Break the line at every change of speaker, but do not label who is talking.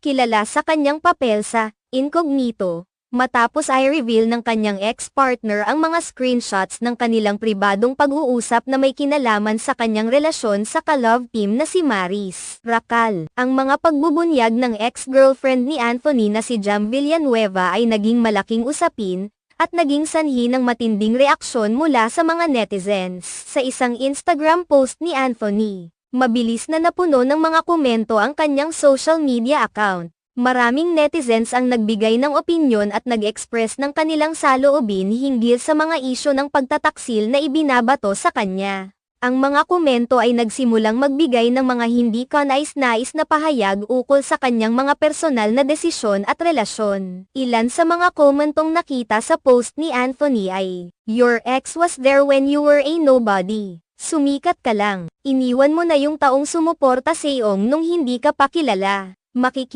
kilala sa kanyang papel sa Incognito. Matapos ay reveal ng kanyang ex-partner ang mga screenshots ng kanilang pribadong pag-uusap na may kinalaman sa kanyang relasyon sa ka-love team na si Maris Racal. Ang mga pagbubunyag ng ex-girlfriend ni Anthony na si Jam Villanueva ay naging malaking usapin, at naging sanhi ng matinding reaksyon mula sa mga netizens. Sa isang Instagram post ni Anthony, mabilis na napuno ng mga komento ang kanyang social media account. Maraming netizens ang nagbigay ng opinyon at nag-express ng kanilang saloobin hinggil sa mga isyo ng pagtataksil na ibinabato sa kanya. Ang mga komento ay nagsimulang magbigay ng mga hindi kanais-nais na pahayag ukol sa kanyang mga personal na desisyon at relasyon. Ilan sa mga komentong nakita sa post ni Anthony ay, Your ex was there when you were a nobody. Sumikat ka lang. Iniwan mo na yung taong sumuporta sa iyong nung hindi ka pa kilala. Makiki